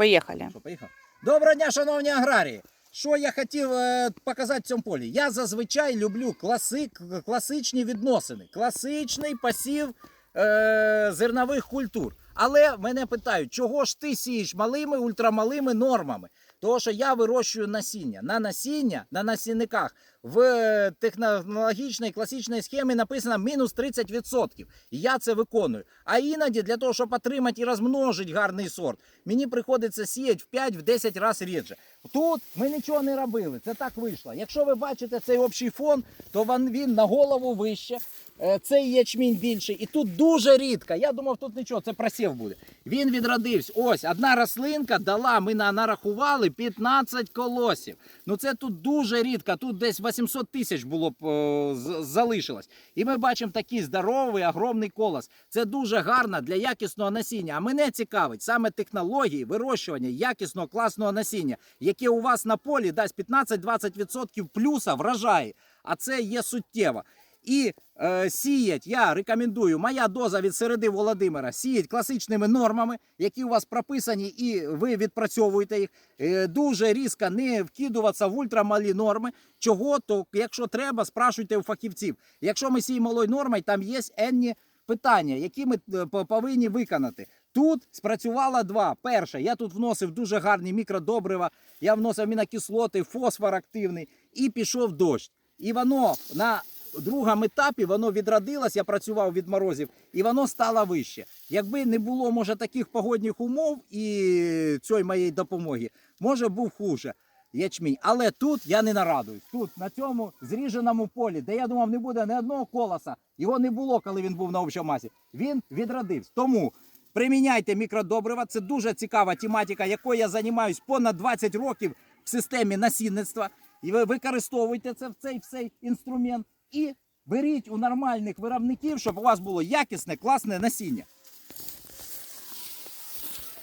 Поїхали. Що, поїхав? Доброго дня, шановні аграрії! Що я хотів е, показати в цьому полі? Я зазвичай люблю класик, класичні відносини, класичний посів е, зернових культур. Але мене питають, чого ж ти сієш малими, ультрамалими нормами? Тому що я вирощую насіння. На насіння, на насінниках в е, технологічній класичній схемі написано мінус 30%. І я це виконую. А іноді для того, щоб отримати і розмножити гарний сорт, мені приходиться сіяти в 5-10 разів рідше. Тут ми нічого не робили. Це так вийшло. Якщо ви бачите цей общий фон, то він, на голову вище. Е, Цей ячмінь більший. І тут дуже рідко. Я думав, тут нічого, це просів буде. Він відродився. Ось одна рослинка дала, ми нарахували 15 колосів. Ну це тут дуже рідко. Тут десь 800 тисяч було б е, залишилось. І ми бачимо такий здоровий, огромний колос. Це дуже гарно для якісного насіння. А мене цікавить саме технології вирощування якісного класного насіння, яке у вас на полі дасть 15-20% плюса врожаї. А це є суттєво. І е, сіять, я рекомендую, моя доза від середи Володимира сіять класичними нормами, які у вас прописані, і ви відпрацьовуєте їх. Е, дуже різко не вкидуватися в ультрамалі норми. Чого, то якщо треба, спрашуйте у фахівців. Якщо ми сіємо малою нормою, там є енні питання, які ми е, повинні виконати. Тут спрацювало два. Перше, я тут вносив дуже гарні мікродобрива, я вносив амінокислоти, фосфор активний, і пішов дощ. І воно на другому етапі воно відродилось, я працював від морозів, і воно стало вище. Якби не було, може, таких погодних умов і цієї моєї допомоги, може був хуже ячмінь. Але тут я не нарадуюсь. Тут, на цьому зріженому полі, де я думав, не буде ні одного колоса, його не було, коли він був на общомасі. Він відродився. Тому приміняйте мікродобрива. Це дуже цікава тематика, якою я займаюсь понад 20 років в системі насінництва. І ви використовуйте це в цей, в цей інструмент і беріть у нормальних виробників, щоб у вас було якісне, класне насіння.